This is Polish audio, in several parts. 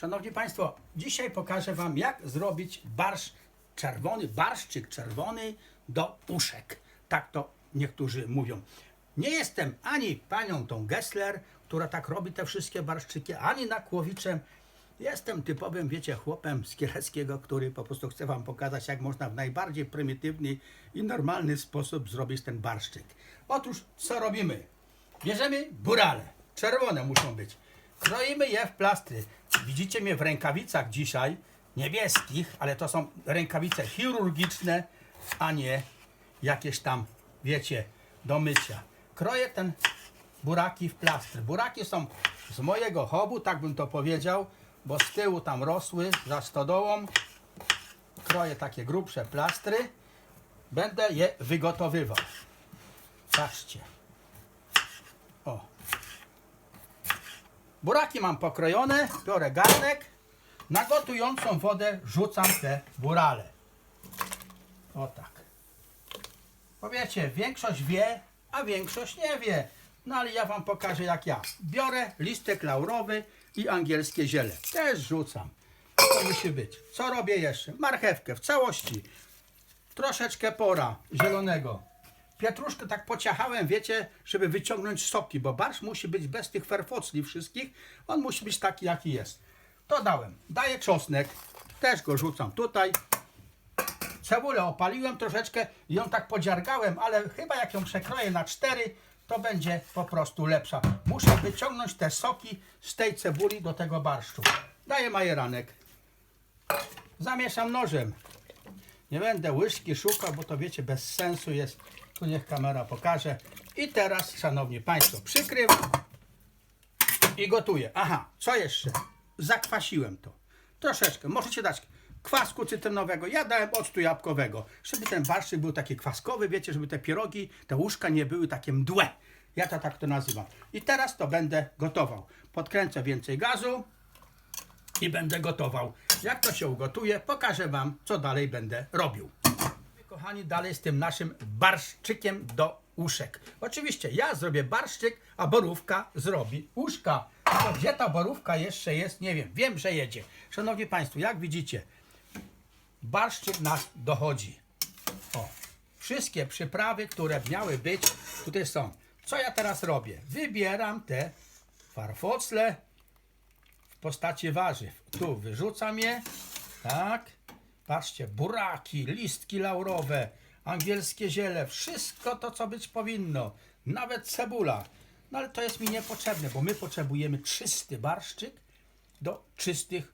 Szanowni Państwo, dzisiaj pokażę Wam, jak zrobić barszcz czerwony, barszczyk czerwony do uszek. Tak to niektórzy mówią. Nie jestem ani panią tą Gessler, która tak robi te wszystkie barszczyki, ani nakłowiczem. Jestem typowym, wiecie, chłopem z Kieleckiego, który po prostu chce Wam pokazać, jak można w najbardziej prymitywny i normalny sposób zrobić ten barszczyk. Otóż, co robimy? Bierzemy burale. Czerwone muszą być. Kroimy je w plastry. Widzicie mnie w rękawicach dzisiaj, niebieskich, ale to są rękawice chirurgiczne, a nie jakieś tam, wiecie, do mycia. Kroję ten buraki w plastry. Buraki są z mojego hobu, tak bym to powiedział, bo z tyłu tam rosły za stodołą. Kroję takie grubsze plastry. Będę je wygotowywał. Patrzcie. Buraki mam pokrojone, biorę garnek, na gotującą wodę rzucam te burale. O tak. Bo wiecie, większość wie, a większość nie wie. No ale ja wam pokażę jak ja. Biorę listek laurowy i angielskie ziele. Też rzucam. To musi być. Co robię jeszcze? Marchewkę w całości. Troszeczkę pora zielonego. Pietruszkę tak pociachałem, wiecie, żeby wyciągnąć soki, bo barsz musi być bez tych ferfocli wszystkich. On musi być taki, jaki jest. To dałem. Daję czosnek. Też go rzucam tutaj. Cebulę opaliłem troszeczkę i ją tak podziargałem, ale chyba jak ją przekroję na cztery, to będzie po prostu lepsza. Muszę wyciągnąć te soki z tej cebuli do tego barszczu. Daję majeranek. Zamieszam nożem. Nie będę łyżki szukał, bo to wiecie, bez sensu jest. Tu niech kamera pokaże. I teraz, szanowni państwo, przykrywam i gotuję. Aha, co jeszcze? Zakwasiłem to. Troszeczkę. Możecie dać kwasku cytrynowego. Ja dałem octu jabłkowego, żeby ten barszczyk był taki kwaskowy, wiecie, żeby te pierogi, te łóżka nie były takie mdłe. Ja to tak to nazywam. I teraz to będę gotował. Podkręcę więcej gazu i będę gotował. Jak to się ugotuje, pokażę Wam, co dalej będę robił. Kochani, dalej z tym naszym barszczykiem do uszek. Oczywiście ja zrobię barszczyk, a borówka zrobi uszka. To gdzie ta borówka jeszcze jest, nie wiem. Wiem, że jedzie. Szanowni Państwo, jak widzicie, barszczyk nas dochodzi. O, wszystkie przyprawy, które miały być, tutaj są. Co ja teraz robię? Wybieram te farfocle w postaci warzyw. Tu wyrzucam je, tak. Patrzcie, buraki, listki laurowe, angielskie ziele, wszystko to, co być powinno. Nawet cebula. No ale to jest mi niepotrzebne, bo my potrzebujemy czysty barszczyk do czystych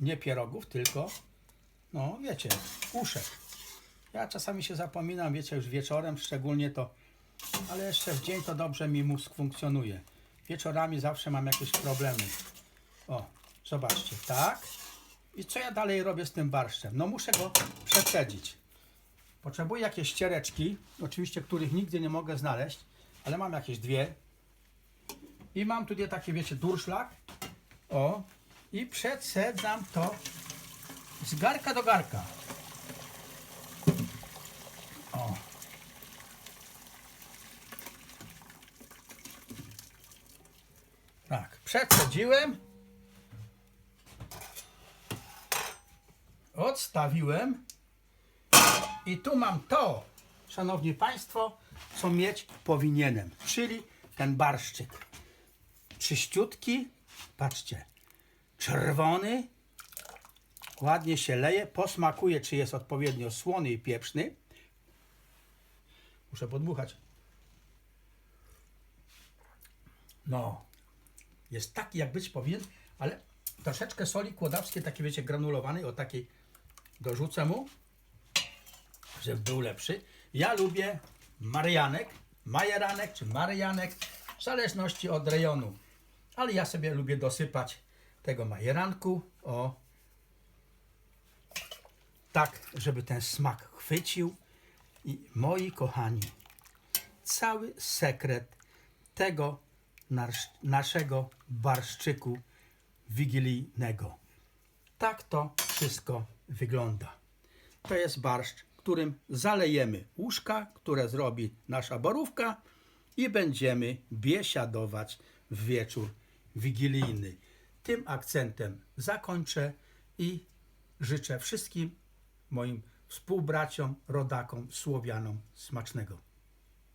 nie pierogów, tylko no wiecie, uszek. Ja czasami się zapominam, wiecie, już wieczorem szczególnie to, ale jeszcze w dzień to dobrze mi mózg funkcjonuje. Wieczorami zawsze mam jakieś problemy. O, zobaczcie, tak. I co ja dalej robię z tym barszczem? No muszę go przeprzedzić. Potrzebuję jakieś ściereczki, oczywiście których nigdy nie mogę znaleźć, ale mam jakieś dwie. I mam tutaj takie, wiecie, durszlak. O, i przecedzam to z garka do garka. O. Tak, przecedziłem. Odstawiłem. I tu mam to, szanowni państwo, co mieć powinienem, czyli ten barszczyk. Czyściutki, patrzcie, czerwony, ładnie się leje, posmakuje, czy jest odpowiednio słony i pieprzny. Muszę podmuchać. No, jest taki, jak być powinien, ale troszeczkę soli kłodawskiej, takiej wiecie, granulowanej, o takiej dorzucę mu, żeby był lepszy. Ja lubię marianek, majeranek czy marianek, w zależności od rejonu. Ale ja sobie lubię dosypać tego majeranku, o, tak, żeby ten smak chwycił. I moi kochani, cały sekret tego nasz, naszego barszczyku wigilijnego. Tak to wszystko wygląda. To jest barszcz, którym zalejemy łóżka, które zrobi nasza borówka i będziemy biesiadować w wieczór wigilijny. Tym akcentem zakończę i życzę wszystkim moim współbraciom, rodakom, Słowianom smacznego.